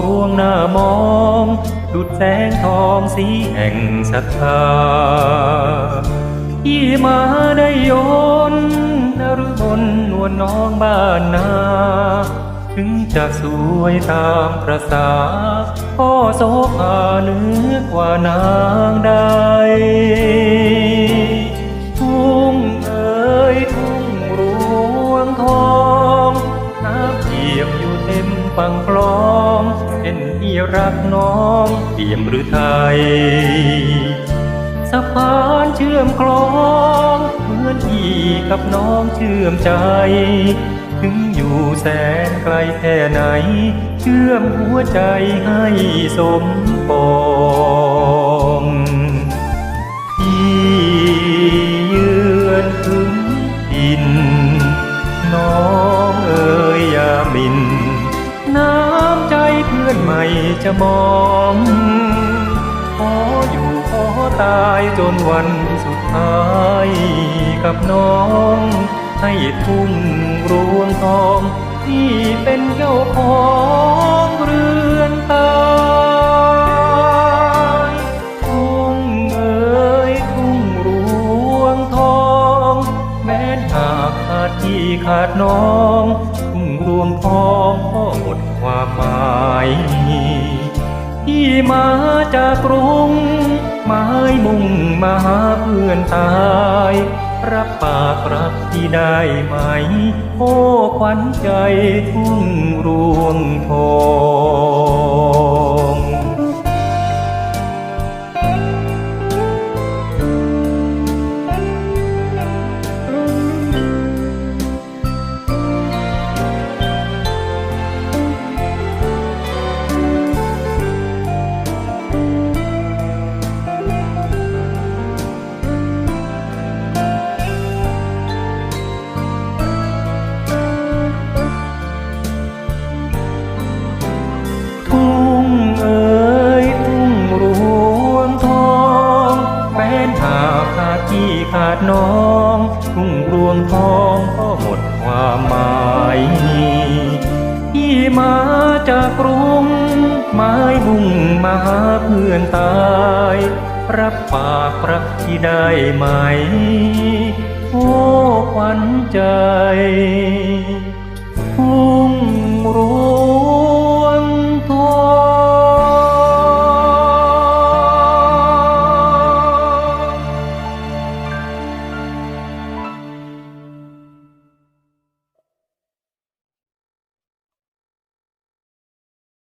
รวงหน้ามอง ดุดแสงทองสีแห่งศรัทธาที่มาได้ยนนรุบนนวลน้องบ้านนา ถึงจะสวยตามประสาพ่อโสภาเนื้อกว่านางใด อยู่เต็มปังกลองเป็นที่รักน้องเปี่ยมหรือไทยสะพานเชื่อมคลองเหมือนพี่กับน้องเชื่อมใจ ถึงอยู่แสนไกลแค่ไหน เชื่อมหัวใจให้สมปอง ไม่จะมองขออยู่ขอตายจนวันสุดท้ายกับน้อง ให้ทุ่งรวงทองที่เป็นเจ้าของ ขาดน้องทุ่งรวงทองก็หมดความหมายที่มาจากกรุงไม้มุ่งมาหาเพื่อนตาย รับปากรักที่ได้ไหม โอ้ขวัญใจทุ่งรวงทอง น้องทุ่งรวงทองก็หมดความหมายที่มาจากกรุงไม้บุ่งมาหาเพื่อนตายรับปากรักที่ได้ไหม โอ้ขวัญใจทุ่งรว